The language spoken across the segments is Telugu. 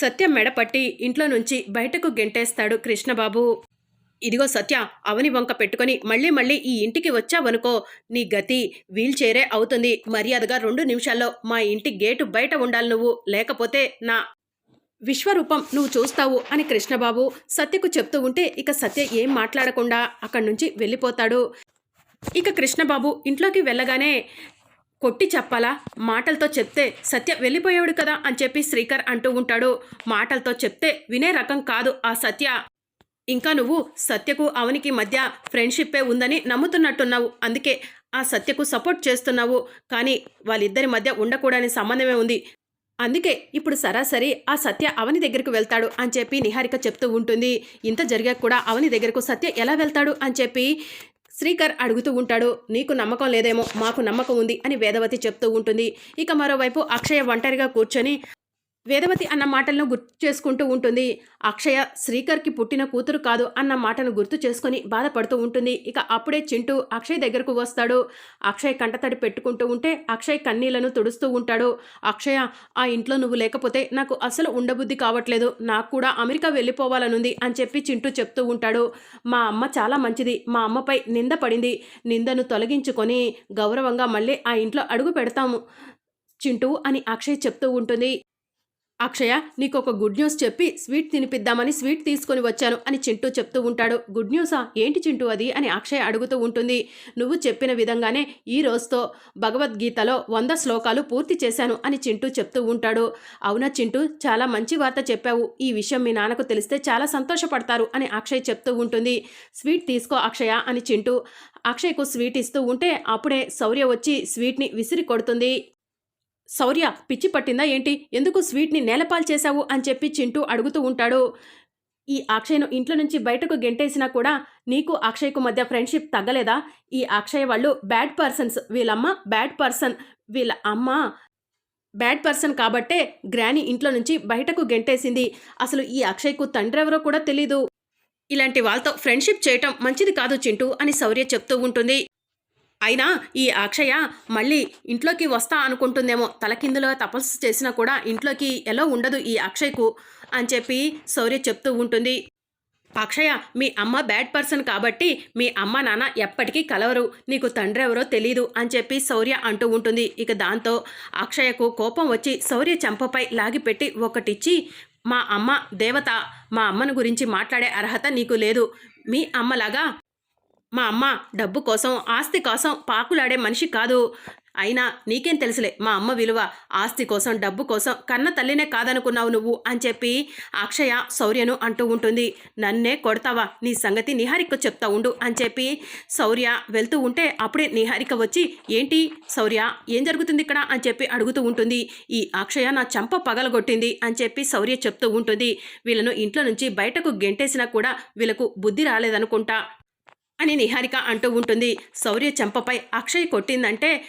సత్య మెడపట్టి ఇంట్లో నుంచి బయటకు గెంటేస్తాడు కృష్ణబాబు. ఇదిగో సత్య అవని వంక పెట్టుకొని మళ్ళీ మళ్ళీ ఈ ఇంటికి వచ్చావనుకో నీ గతి వీల్చైరే అవుతుంది. మర్యాదగా రెండు నిమిషాల్లో మా ఇంటి గేటు బయట ఉండాలి నువ్వు లేకపోతే నా విశ్వరూపం నువ్వు చూస్తావు అని కృష్ణబాబు సత్యకు చెప్తూ ఉంటే ఇక సత్య ఏం మాట్లాడకుండా అక్కడి నుంచి వెళ్ళిపోతాడు. ఇక కృష్ణబాబు ఇంట్లోకి వెళ్ళగానే కొట్టి చెప్పాలా? మాటలతో చెప్తే సత్య వెళ్ళిపోయాడు కదా అని చెప్పి శ్రీకర్ అంటూ ఉంటాడు. మాటలతో చెప్తే వినే రకం కాదు ఆ సత్య. ఇంకా నువ్వు సత్యకు అవనికి మధ్య ఫ్రెండ్షిప్పే ఉందని నమ్ముతున్నట్టున్నావు. అందుకే ఆ సత్యకు సపోర్ట్ చేస్తున్నావు. కానీ వాళ్ళిద్దరి మధ్య ఉండకూడని సంబంధమే ఉంది. అందుకే ఇప్పుడు సరాసరి ఆ సత్య అవని దగ్గరకు వెళ్తాడు అని చెప్పి నిహారిక చెప్తూ ఉంటుంది. ఇంత జరిగాక కూడా అవని దగ్గరకు సత్య ఎలా వెళ్తాడు అని చెప్పి శ్రీకర్ అడుగుతూ ఉంటాడు నీకు నమ్మకం లేదేమో మాకు నమ్మకం ఉంది అని వేదవతి చెప్తూ ఉంటుంది. ఇక మరోవైపు అక్షయ ఒంటరిగా కూర్చొని వేదవతి అన్న మాటలను గుర్తు చేసుకుంటూ ఉంటుంది. అక్షయ శ్రీకర్కి పుట్టిన కూతురు కాదు అన్న మాటను గుర్తు చేసుకొని బాధపడుతూ ఉంటుంది. ఇక అప్పుడే చింటూ అక్షయ్ దగ్గరకు వస్తాడు. అక్షయ్ కంటతడి పెట్టుకుంటూ ఉంటే అక్షయ్ కన్నీళ్ళను తుడుస్తూ ఉంటాడు. అక్షయ ఆ ఇంట్లో నువ్వు లేకపోతే నాకు అసలు ఉండబుద్ధి కావట్లేదు. నాకు కూడా అమెరికా వెళ్ళిపోవాలనుంది అని చెప్పి చింటూ చెప్తూ ఉంటాడు. మా అమ్మ చాలా మంచిది. మా అమ్మపై నింద పడింది. నిందను తొలగించుకొని గౌరవంగా మళ్ళీ ఆ ఇంట్లో అడుగు పెడతాము చింటూ అని అక్షయ్ చెప్తూ ఉంటుంది. అక్షయ నీకు ఒక గుడ్ న్యూస్ చెప్పి స్వీట్ తినిపిద్దామని స్వీట్ తీసుకొని వచ్చాను అని చింటూ చెప్తూ ఉంటాడు. గుడ్ న్యూసా ఏంటి చింటూ అది? అని అక్షయ అడుగుతూ ఉంటుంది. నువ్వు చెప్పిన విధంగానే ఈ రోజుతో భగవద్గీతలో వంద శ్లోకాలు పూర్తి చేశాను అని చింటూ చెప్తూ ఉంటాడు. అవునా చింటూ? చాలా మంచి వార్త చెప్పావు. ఈ విషయం మీ నాన్నకు తెలిస్తే చాలా సంతోషపడతారు అని అక్షయ్ చెప్తూ ఉంటుంది. స్వీట్ తీసుకో అక్షయ అని చింటూ అక్షయ్కు స్వీట్ ఇస్తూ ఉంటే అప్పుడే శౌర్య వచ్చి స్వీట్ని విసిరి కొడుతుంది. శౌర్య పిచ్చి పట్టిందా ఏంటి? ఎందుకు స్వీట్ని నేలపాలు చేశావు? అని చెప్పి చింటూ అడుగుతూ ఉంటాడు. ఈ అక్షయ్ను ఇంట్లో నుంచి బయటకు గెంటేసినా కూడా నీకు అక్షయ్కు మధ్య ఫ్రెండ్షిప్ తగ్గలేదా? ఈ అక్షయ్ వాళ్ళు బ్యాడ్ పర్సన్స్. వీళ్ళమ్మ బ్యాడ్ పర్సన్. వీళ్ళ అమ్మ బ్యాడ్ పర్సన్ కాబట్టే గ్రాని ఇంట్లో నుంచి బయటకు గెంటేసింది. అసలు ఈ అక్షయ్కు తండ్రి ఎవరో కూడా తెలీదు. ఇలాంటి వాళ్ళతో ఫ్రెండ్షిప్ చేయటం మంచిది కాదు చింటూ అని శౌర్య చెప్తూ ఉంటుంది. అయినా ఈ అక్షయ మళ్ళీ ఇంట్లోకి వస్తా అనుకుంటుందేమో. తలకిందులో తపస్సు చేసినా కూడా ఇంట్లోకి ఎలా ఉండదు ఈ అక్షయ్కు అని చెప్పి శౌర్య చెప్తూ ఉంటుంది. అక్షయ మీ అమ్మ బ్యాడ్ పర్సన్ కాబట్టి మీ అమ్మ నాన్న ఎప్పటికీ కలవరు. నీకు తండ్రి ఎవరో తెలీదు అని చెప్పి శౌర్య అంటూ ఉంటుంది. ఇక దాంతో అక్షయకు కోపం వచ్చి శౌర్య చెంపపై లాగిపెట్టి ఒకటిచ్చి మా అమ్మ దేవత మా అమ్మను గురించి మాట్లాడే అర్హత నీకు లేదు. మీ అమ్మలాగా మా అమ్మ డబ్బు కోసం ఆస్తి కోసం పాకులాడే మనిషి కాదు. అయినా నీకేం తెలుసులే మా అమ్మ విలువ ఆస్తి కోసం డబ్బు కోసం కన్న తల్లినే కాదనుకున్నావు నువ్వు అని చెప్పి అక్షయ శౌర్యను అంటూ ఉంటుంది. నన్నే కొడతావా? నీ సంగతి నిహారిక చెప్తా ఉండు అని చెప్పి శౌర్య వెళ్తూ ఉంటే అప్పుడే నిహారిక వచ్చి ఏంటి శౌర్య ఏం జరుగుతుంది ఇక్కడ? అని చెప్పి అడుగుతూ ఉంటుంది. ఈ అక్షయ నా చంప పగలగొట్టింది అని చెప్పి శౌర్య చెప్తూ ఉంటుంది. వీళ్ళను ఇంట్లో నుంచి బయటకు గెంటేసినా కూడా వీళ్ళకు బుద్ధి రాలేదనుకుంటా. అని నిహారిక అంటూ ఉంటుంది. శౌర్య చెంపపై అక్షయ్ కొట్టిందంటే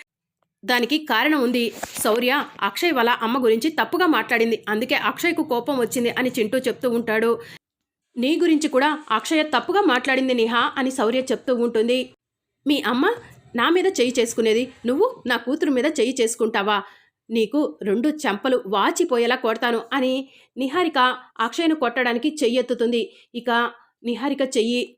దానికి కారణం ఉంది. శౌర్య అక్షయ్ వాళ్ళ అమ్మ గురించి తప్పుగా మాట్లాడింది. అందుకే అక్షయ్కు కోపం వచ్చింది అని చింటూ చెప్తూ ఉంటాడు. నీ గురించి కూడా అక్షయ తప్పుగా మాట్లాడింది నిహా అని శౌర్య చెప్తూ ఉంటుంది. మీ అమ్మ నా మీద చేయి చేసుకునేది నువ్వు నా కూతురు మీద చేయి చేసుకుంటావా? నీకు రెండు చెంపలు వాచిపోయేలా కొడతాను అని నిహారిక అక్షయ్ను కొట్టడానికి చెయ్యెత్తుతుంది. ఇక నిహారిక చెయ్యి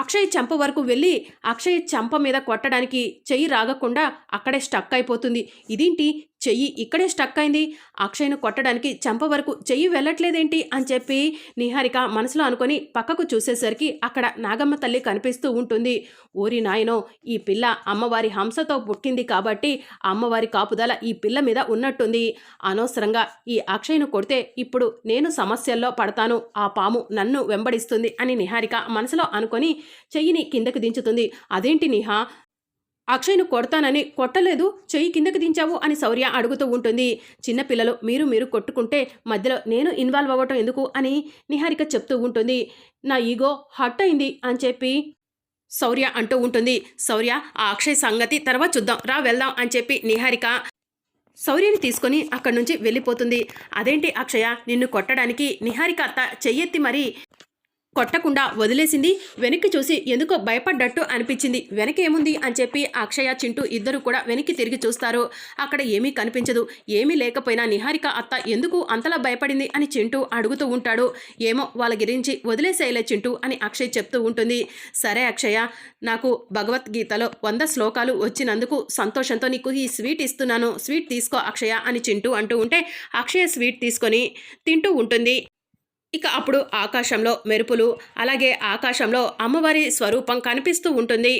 అక్షయ్ చెంప వరకు వెళ్ళి అక్షయ్ చెంప మీద కొట్టడానికి చెయ్యి రాగకుండా అక్కడే స్టక్ అయిపోతుంది. ఇదేంటి? చెయ్యి ఇక్కడే స్టక్ అయింది. అక్షయ్ను కొట్టడానికి చెంప వరకు చెయ్యి వెళ్ళట్లేదేంటి? అని చెప్పి నిహారిక మనసులో అనుకొని పక్కకు చూసేసరికి అక్కడ నాగమ్మ తల్లి కనిపిస్తూ ఉంటుంది. ఓరి నాయనో ఈ పిల్ల అమ్మవారి హంసతో పుట్టింది కాబట్టి అమ్మవారి కాపుదల ఈ పిల్ల మీద ఉన్నట్టుంది. అనవసరంగా ఈ అక్షయ్ను కొడితే ఇప్పుడు నేను సమస్యల్లో పడతాను. ఆ పాము నన్ను వెంబడిస్తుంది అని నిహారిక మనసులో అనుకొని చెయ్యిని కిందకి దించుతుంది. అదేంటి నిహా? అక్షయ్ను కొడతానని కొట్టలేదు చెయ్యి కిందకి దించావు అని శౌర్య అడుగుతూ ఉంటుంది. చిన్నపిల్లలు మీరు మీరు కొట్టుకుంటే మధ్యలో నేను ఇన్వాల్వ్ అవ్వటం ఎందుకు అని నిహారిక చెప్తూ ఉంటుంది. నా ఈగో హట్ అయింది అని చెప్పి శౌర్య అంటూ ఉంటుంది. శౌర్య ఆ అక్షయ్ సంగతి తర్వాత చూద్దాం రా వెళ్దాం అని చెప్పి నిహారిక శౌర్యని తీసుకొని అక్కడి నుంచి వెళ్ళిపోతుంది. అదేంటి అక్షయ నిన్ను కొట్టడానికి నిహారిక అత్త చెయ్యెత్తి మరీ కొట్టకుండా వదిలేసింది. వెనక్కి చూసి ఎందుకో భయపడ్డట్టు అనిపించింది. వెనక ఏముంది అని చెప్పి అక్షయ చింటూ ఇద్దరు కూడా వెనక్కి తిరిగి చూస్తారు. అక్కడ ఏమీ కనిపించదు. ఏమీ లేకపోయినా నిహారిక అత్త ఎందుకు అంతలా భయపడింది అని చింటూ అడుగుతూ ఉంటాడు. ఏమో వాళ్ళ గురించి వదిలేసేయలే చింటూ అని అక్షయ్ చెప్తూ ఉంటుంది. సరే అక్షయ నాకు భగవద్గీతలో వంద శ్లోకాలు వచ్చినందుకు సంతోషంతో నీకు ఈ స్వీట్ ఇస్తున్నాను. స్వీట్ తీసుకో అక్షయ అని చింటూ అంటూ ఉంటే అక్షయ స్వీట్ తీసుకొని తింటూ ఉంటుంది. ఇక అప్పుడు ఆకాశంలో మెరుపులు అలాగే ఆకాశంలో అమ్మవారి స్వరూపం కనిపిస్తూ ఉంటుంది.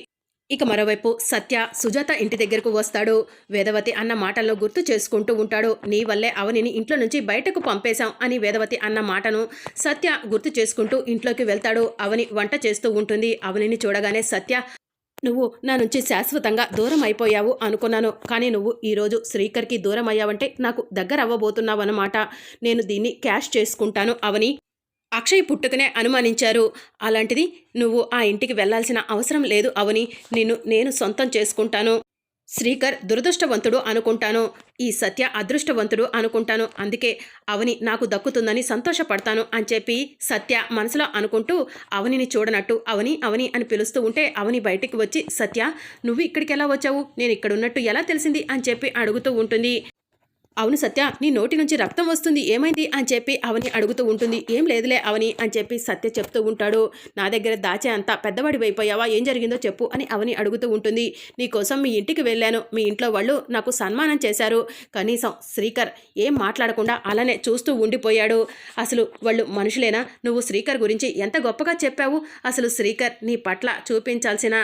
ఇక మరోవైపు సత్య సుజాత ఇంటి దగ్గరకు వస్తాడు. వేదవతి అన్న మాటలను గుర్తు చేసుకుంటూ ఉంటాడు. నీ వల్లే అవనిని ఇంట్లో నుంచి బయటకు పంపేశాం అని వేదవతి అన్న మాటను సత్య గుర్తు చేసుకుంటూ ఇంట్లోకి వెళ్తాడు. అవని వంట చేస్తూ ఉంటుంది. అవనిని చూడగానే సత్య నువ్వు నా నుంచి శాశ్వతంగా దూరం అయిపోయావు అనుకున్నాను. కానీ నువ్వు ఈరోజు శ్రీకర్కి దూరం అయ్యావంటే నాకు దగ్గర అవ్వబోతున్నావన్నమాట నేను దీన్ని క్యాష్ చేసుకుంటాను అవని. అక్షయ్ పుట్టుకనే అనుమానించారు. అలాంటిది నువ్వు ఆ ఇంటికి వెళ్ళాల్సిన అవసరం లేదు అవని. నిన్ను నేను సొంతం చేసుకుంటాను. శ్రీకర్ దురదృష్టవంతుడు అనుకుంటాను. ఈ సత్య అదృష్టవంతుడు అనుకుంటాను. అందుకే అవని నాకు దక్కుతుందని సంతోషపడతాను అని చెప్పి సత్య మనసులో అనుకుంటూ అవనిని చూడనట్టు అవని అవని అని పిలుస్తూ ఉంటే అవని బయటికి వచ్చి సత్య నువ్వు ఇక్కడికి ఎలా వచ్చావు? నేను ఇక్కడ ఉన్నట్టు ఎలా తెలిసింది? అని చెప్పి అడుగుతూ ఉంటుంది. అవును సత్య నీ నోటి నుంచి రక్తం వస్తుంది ఏమైంది? అని చెప్పి అవని అడుగుతూ ఉంటుంది. ఏం లేదులే అవని అని చెప్పి సత్య చెప్తూ ఉంటాడు. నా దగ్గర దాచే అంత పెద్దవాడి అయిపోయావా? ఏం జరిగిందో చెప్పు అని అవని అడుగుతూ ఉంటుంది. నీకోసం మీ ఇంటికి వెళ్ళాను. మీ ఇంట్లో వాళ్ళు నాకు సన్మానం చేశారు. కనీసం శ్రీకర్ ఏం మాట్లాడకుండా అలానే చూస్తూ ఉండిపోయాడు. అసలు వాళ్ళు మనుషులేనా? నువ్వు శ్రీకర్ గురించి ఎంత గొప్పగా చెప్పావు? అసలు శ్రీకర్ నీ పట్ల చూపించాల్సిన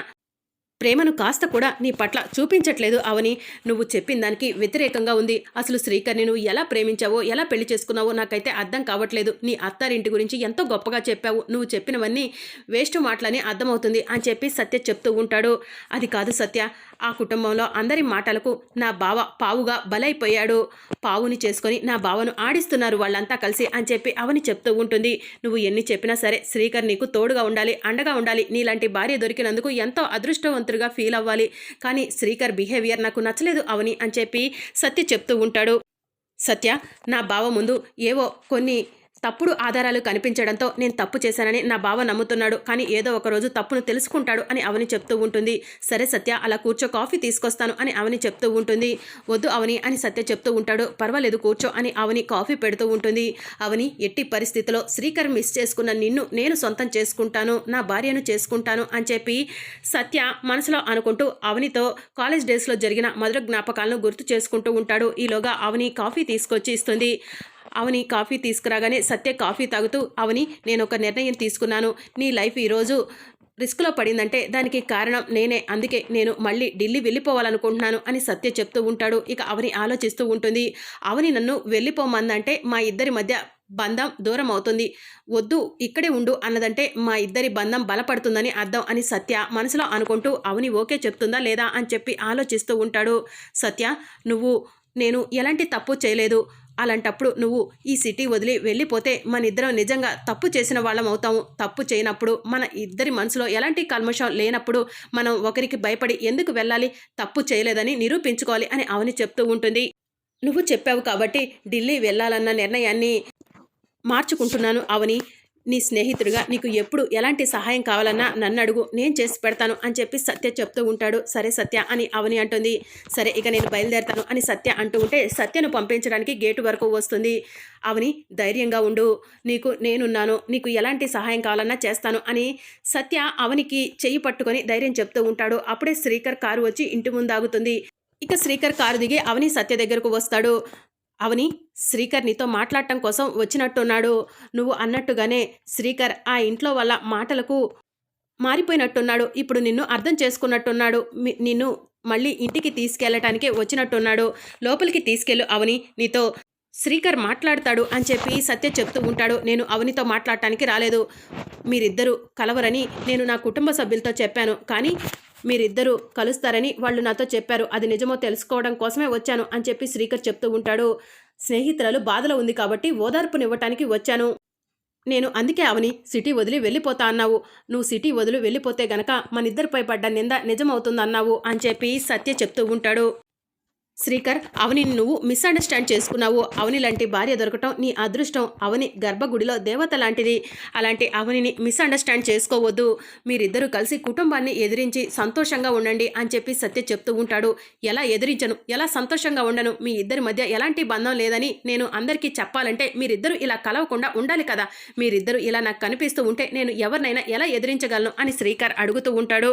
ప్రేమను కాస్త కూడా నీ పట్ల చూపించట్లేదు అవని. నువ్వు చెప్పిన దానికి వ్యతిరేకంగా ఉంది. అసలు శ్రీకర్ని నువ్వు ఎలా ప్రేమించావో ఎలా పెళ్ళి చేసుకున్నావో నాకైతే అర్థం కావట్లేదు. నీ అత్తారింటి గురించి ఎంతో గొప్పగా చెప్పావు. నువ్వు చెప్పినవన్నీ వేస్ట్ మాటలని అర్థమవుతుంది అని చెప్పి సత్య చెప్తూ ఉంటాడు. అది కాదు సత్య. ఆ కుటుంబంలో అందరి మాటలకు నా బావ పావుగా బలైపోయాడు. పావుని చేసుకొని నా బావను ఆడిస్తున్నారు వాళ్ళంతా కలిసి అని చెప్పి అవని చెప్తూ ఉంటుంది. నువ్వు ఎన్ని చెప్పినా సరే శ్రీకర్ నీకు తోడుగా ఉండాలి అండగా ఉండాలి. నీలాంటి భార్య దొరికినందుకు ఎంతో అదృష్టవంతుడిగా ఫీల్ అవ్వాలి. కానీ శ్రీకర్ బిహేవియర్ నాకు నచ్చలేదు అవని అని చెప్పి సత్య చెప్తూ ఉంటాడు. సత్య నా బావ ముందు ఏవో కొన్ని తప్పుడు ఆధారాలు కనిపించడంతో నేను తప్పు చేశానని నా బావ నమ్ముతున్నాడు. కానీ ఏదో ఒక రోజు తప్పును తెలుసుకుంటాడు అని అవని చెప్తూ ఉంటుంది. సరే సత్య అలా కూర్చో కాఫీ తీసుకొస్తాను అని అవని చెప్తూ ఉంటుంది. వద్దు అవని అని సత్య చెప్తూ ఉంటాడు. పర్వాలేదు కూర్చో అని అవని కాఫీ పెడుతూ ఉంటుంది. అవని ఎట్టి పరిస్థితిలో శ్రీకర్ మిస్ చేసుకున్న నిన్ను నేను సొంతం చేసుకుంటాను నా భార్యను చేసుకుంటాను అని చెప్పి సత్య మనసులో అనుకుంటూ అవనితో కాలేజ్ డేస్లో జరిగిన మధుర జ్ఞాపకాలను గుర్తు చేసుకుంటూ ఉంటాడు. ఈలోగా అవని కాఫీ తీసుకొచ్చి ఇస్తుంది. అవని కాఫీ తీసుకురాగానే సత్య కాఫీ తాగుతూ అవని నేను ఒక నిర్ణయం తీసుకున్నాను. నీ లైఫ్ ఈరోజు రిస్క్లో పడిందంటే దానికి కారణం నేనే. అందుకే నేను మళ్ళీ ఢిల్లీ వెళ్ళిపోవాలనుకుంటున్నాను అని సత్య చెప్తూ ఉంటాడు. ఇక అవని ఆలోచిస్తూ ఉంటుంది. అవని నన్ను వెళ్ళిపోమందంటే మా ఇద్దరి మధ్య బంధం దూరం అవుతుంది. వద్దు ఇక్కడే ఉండు అన్నదంటే మా ఇద్దరి బంధం బలపడుతుందని అర్థం అని సత్య మనసులో అనుకుంటూ అవని ఓకే చెప్తుందా లేదా అని చెప్పి ఆలోచిస్తూ ఉంటాడు. సత్య నువ్వు నేను ఎలాంటి తప్పు చేయలేదు. అలాంటప్పుడు నువ్వు ఈ సిటీ వదిలి వెళ్ళిపోతే మన ఇద్దరం నిజంగా తప్పు చేసిన వాళ్ళం అవుతాము. తప్పు చేయనప్పుడు మన ఇద్దరి మనసులో ఎలాంటి కల్మషం లేనప్పుడు మనం ఒకరికి భయపడి ఎందుకు వెళ్ళాలి? తప్పు చేయలేదని నిరూపించుకోవాలి అని అవని చెప్తూ ఉంటుంది. నువ్వు చెప్పావు కాబట్టి ఢిల్లీ వెళ్ళాలన్న నిర్ణయాన్ని మార్చుకుంటున్నాను అవని. నీ స్నేహితుడిగా నీకు ఎప్పుడు ఎలాంటి సహాయం కావాలన్నా నన్ను అడుగు నేను చేసి పెడతాను అని చెప్పి సత్య చెప్తూ ఉంటాడు. సరే సత్య అని అవని అంటుంది. సరే ఇక నేను బయలుదేరతాను అని సత్య అంటూ ఉంటే సత్యను పంపించడానికి గేటు వరకు వస్తుంది. అవని ధైర్యంగా ఉండు. నీకు నేనున్నాను. నీకు ఎలాంటి సహాయం కావాలన్నా చేస్తాను అని సత్య అవనికి చెయ్యి పట్టుకొని ధైర్యం చెప్తూ ఉంటాడు. అప్పుడే శ్రీకర్ కారు వచ్చి ఇంటి ముందాగుతుంది ఇక శ్రీకర్ కారు దిగి అవని సత్య దగ్గరకు వస్తాడు. అవని శ్రీకర్ నీతో మాట్లాడటం కోసం వచ్చినట్టున్నాడు. నువ్వు అన్నట్టుగానే శ్రీకర్ ఆ ఇంట్లో వాళ్ళ మాటలకు మారిపోయినట్టున్నాడు. ఇప్పుడు నిన్ను అర్థం చేసుకున్నట్టున్నాడు. నిన్ను మళ్ళీ ఇంటికి తీసుకెళ్ళటానికే వచ్చినట్టున్నాడు. లోపలికి తీసుకెళ్ళు అవని నీతో శ్రీకర్ మాట్లాడతాడు అని చెప్పి సత్య చెప్తూ ఉంటాడు. నేను అవనితో మాట్లాడటానికి రాలేదు. మీరిద్దరూ కలవరని నేను నా కుటుంబ సభ్యులతో చెప్పాను. కానీ మీరిద్దరూ కలుస్తారని వాళ్ళు నాతో చెప్పారు. అది నిజమో తెలుసుకోవడం కోసమే వచ్చాను అని చెప్పి శ్రీకర్ చెప్తూ ఉంటాడు. స్నేహితురాలు బాధలో ఉంది కాబట్టి ఓదార్పునివ్వటానికి వచ్చాను. నేను అందుకే అవని సిటీ వదిలి వెళ్ళిపోతా అన్నావు. నువ్వు సిటీ వదిలి వెళ్ళిపోతే గనక మనిద్దరిపై పడ్డ నింద నిజమవుతుందన్నావు అని చెప్పి సత్య చెప్తూ ఉంటాడు. శ్రీకర్ అవని నువ్వు మిస్అండర్స్టాండ్ చేసుకున్నావు. అవని లాంటి భార్య దొరకటం నీ అదృష్టం. అవని గర్భగుడిలో దేవత లాంటిది. అలాంటి అవనిని మిస్అండర్స్టాండ్ చేసుకోవద్దు. మీరిద్దరూ కలిసి కుటుంబాన్ని ఎదిరించి సంతోషంగా ఉండండి అని చెప్పి సత్య చెప్తూ ఉంటాడు. ఎలా ఎదిరించను? ఎలా సంతోషంగా ఉండను? మీ ఇద్దరి మధ్య ఎలాంటి బంధం లేదని నేను అందరికీ చెప్పాలంటే మీరిద్దరూ ఇలా కలవకుండా ఉండాలి కదా. మీరిద్దరూ ఇలా నాకు కనిపిస్తూ ఉంటే నేను ఎవరినైనా ఎలా ఎదిరించగలను అని శ్రీకర్ అడుగుతూ ఉంటాడు.